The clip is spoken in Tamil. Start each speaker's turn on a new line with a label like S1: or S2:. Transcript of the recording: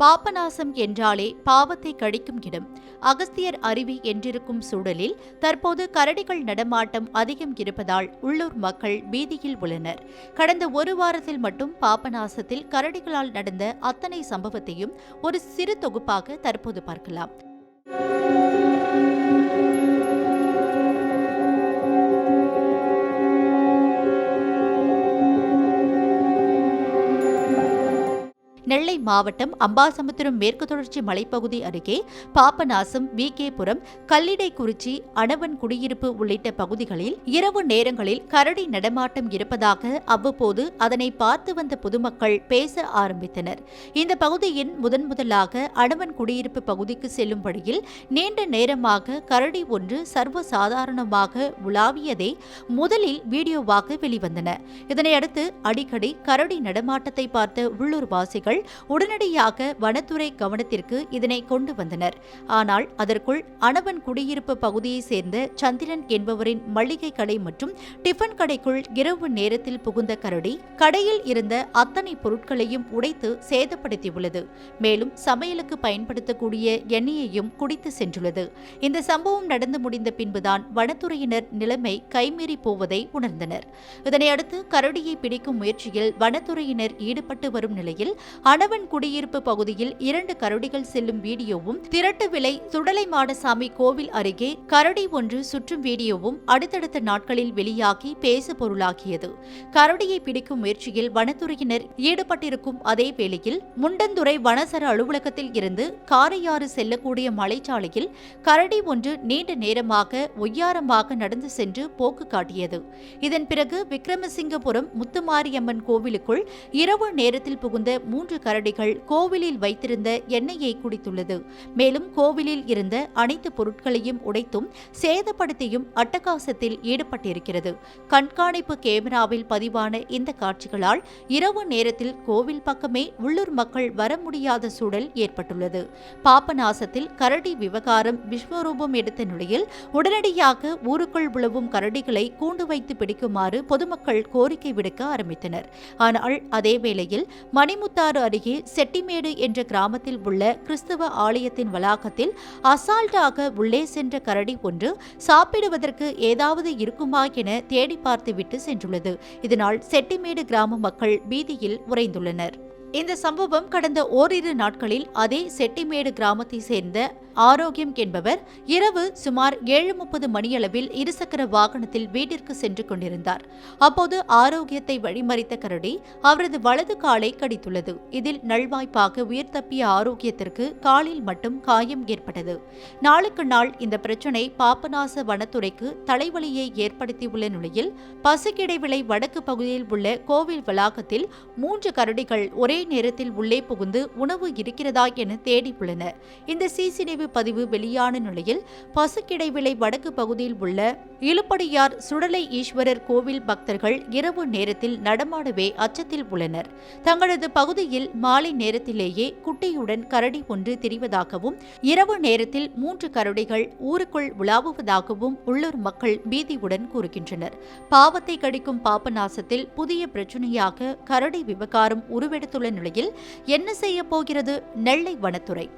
S1: பாபநாசம் என்றாலே பாவத்தை கடிக்கும் இடம். அகஸ்தியர் அருவி என்றிருக்கும் சூழலில் தற்போது கரடிகள் நடமாட்டம் அதிகம் இருப்பதால் உள்ளூர் மக்கள் பீதியில் உள்ளனர். கடந்த ஒரு வாரத்தில் மட்டும் பாபநாசத்தில் கரடிகளால் நடந்த அத்தனை சம்பவத்தையும் ஒரு சிறு தொகுப்பாக தற்போது பார்க்கலாம். நெல்லை மாவட்டம் அம்பாசமுத்திரம் மேற்கு தொடர்ச்சி மலைப்பகுதி அருகே பாபநாசம் வி கேபுரம் கல்லிடைக்குறிச்சி அணவன் குடியிருப்பு உள்ளிட்ட பகுதிகளில் இரவு நேரங்களில் கரடி நடமாட்டம் இருப்பதாக அவ்வப்போது அதனை பார்த்து வந்த பொதுமக்கள் பேச ஆரம்பித்தனர். இந்த பகுதியின் முதன் முதலாக அணவன் குடியிருப்பு பகுதிக்கு செல்லும் வழியில் நீண்ட நேரமாக கரடி ஒன்று சர்வ சாதாரணமாக உலாவியதே முதலில் வீடியோவாக வெளிவந்தன. இதனையடுத்து அடிக்கடி கரடி நடமாட்டத்தை பார்த்த அதிகாரிகள் உடனடியாக வனத்துறை கவனத்திற்கு இதனை கொண்டு வந்தனர். ஆனால் அதற்குள் அணவன் குடியிருப்பு பகுதியைச் சேர்ந்த சந்திரன் என்பவரின் மளிகை கடை மற்றும் டிஃபன் கடைக்குள் இரவு நேரத்தில் புகுந்த கரடி கடையில் இருந்த அத்தனை பொருட்களையும் உடைத்து சேதப்படுத்தியுள்ளது. மேலும் சமையலுக்கு பயன்படுத்தக்கூடிய எண்ணெயையும் குடித்து சென்றுள்ளது. இந்த சம்பவம் நடந்து முடிந்த பின்புதான் வனத்துறையினர் நிலைமை கைமீறி போவதை உணர்ந்தனர். இதனையடுத்து கரடியை பிடிக்கும் முயற்சியில் வனத்துறையினர் ஈடுபட்டு வரும் நிலையில் அணவன் குடியிருப்பு பகுதியில் இரண்டு கரடிகள் செல்லும் வீடியோவும் திரட்டு விலை சுடலை மாடசாமி கோவில் அருகே கரடி ஒன்று சுற்றும் வீடியோவும் அடுத்தடுத்த நாட்களில் வெளியாகி பேசு பொருளாகியது. கரடியை பிடிக்கும் முயற்சியில் வனத்துறையினர் ஈடுபட்டிருக்கும் அதே வேளையில் முண்டந்துறை வனசர அலுவலகத்தில் இருந்து காரையாறு செல்லக்கூடிய மலைச்சாலையில் கரடி ஒன்று நீண்ட நேரமாக ஒய்யாரமாக நடந்து சென்று போக்கு காட்டியது. இதன் பிறகு விக்ரமசிங்கபுரம் முத்துமாரியம்மன் கோவிலுக்குள் இரவு நேரத்தில் புகுந்த மூன்று கரடிகள் கோவிலில் வைத்திருந்த எண்ணெயை குடித்துள்ளது. மேலும் கோவிலில் இருந்த அனைத்து பொருட்களையும் உடைத்தும் சேதப்படுத்தியும் அட்டகாசத்தில் ஈடுபட்டிருக்கிறது. கண்காணிப்பு கேமராவில் பதிவான இந்த காட்சிகளால் இரவு நேரத்தில் கோவில் பக்கமே உள்ளூர் மக்கள் வர முடியாத சூழல் ஏற்பட்டுள்ளது. பாபநாசத்தில் கரடி விவகாரம் விஸ்வரூபம் எடுத்த நிலையில் உடனடியாக ஊருக்குள் உழவும் கரடிகளை கூண்டு வைத்து பிடிக்குமாறு பொதுமக்கள் கோரிக்கை விடுக்க ஆரம்பித்தனர். ஆனால் அதே வேளையில் மணிமுத்தாறு அருகே செட்டிமேடு என்ற கிராமத்தில் உள்ள கிறிஸ்தவ ஆலயத்தின் வளாகத்தில் அசால்ட்டாக உள்ளே சென்ற கரடி ஒன்று சாப்பிடுவதற்கு ஏதாவது இருக்குமா என தேடி பார்த்துவிட்டு சென்றுள்ளது. இதனால் செட்டிமேடு கிராம மக்கள் பீதியில் உறைந்துள்ளனர். இந்த சம்பவம் கடந்த ஓரிரு நாட்களில் அதே செட்டிமேடு கிராமத்தை சேர்ந்த ஆரோக்கியம் என்பவர் இரவு சுமார் ஏழு முப்பது மணியளவில் இருசக்கர வாகனத்தில் வீட்டிற்கு சென்று கொண்டிருந்தார். அப்போது ஆரோக்கியத்தை வழிமறித்த கரடி அவரது வலது காலை கடித்துள்ளது. இதில் நல்வாய்ப்பாக உயிர் தப்பிய ஆரோக்கியத்திற்கு காலில் மட்டும் காயம் ஏற்பட்டது. நாளுக்கு நாள் இந்த பிரச்சினை பாபநாச வனத்துறைக்கு தலைவலியை ஏற்படுத்தியுள்ள நிலையில் பசுக்கிடைவிளை வடக்கு பகுதியில் உள்ள கோவில் வளாகத்தில் மூன்று கரடிகள் ஒரே ஒரே நேரத்தில் உள்ளே புகுந்து உணவு இருக்கிறதா என தேடி உள்ளனர் இந்த சிசிடிவி பதிவு வெளியான நிலையில் பசுக்கிடைவிளை வடக்கு பகுதியில் உள்ள இழுப்படியார் சுடலை ஈஸ்வரர் கோவில் பக்தர்கள் இரவு நேரத்தில் நடமாடவே அச்சத்தில் உள்ளனர். தங்களது பகுதியில் மாலை நேரத்திலேயே குட்டியுடன் கரடி ஒன்று திரிவதாகவும் இரவு நேரத்தில் மூன்று கரடிகள் ஊருக்குள் உலாவுவதாகவும் உள்ளூர் மக்கள் பீதியுடன் கூறுகின்றனர். பாவத்தை கடிக்கும் பாபநாசத்தில் புதிய பிரச்சனையாக கரடி விவகாரம் உருவெடுத்துள்ள நிலையில் என்ன செய்ய போகிறது? நெல்லை வனத்துறை.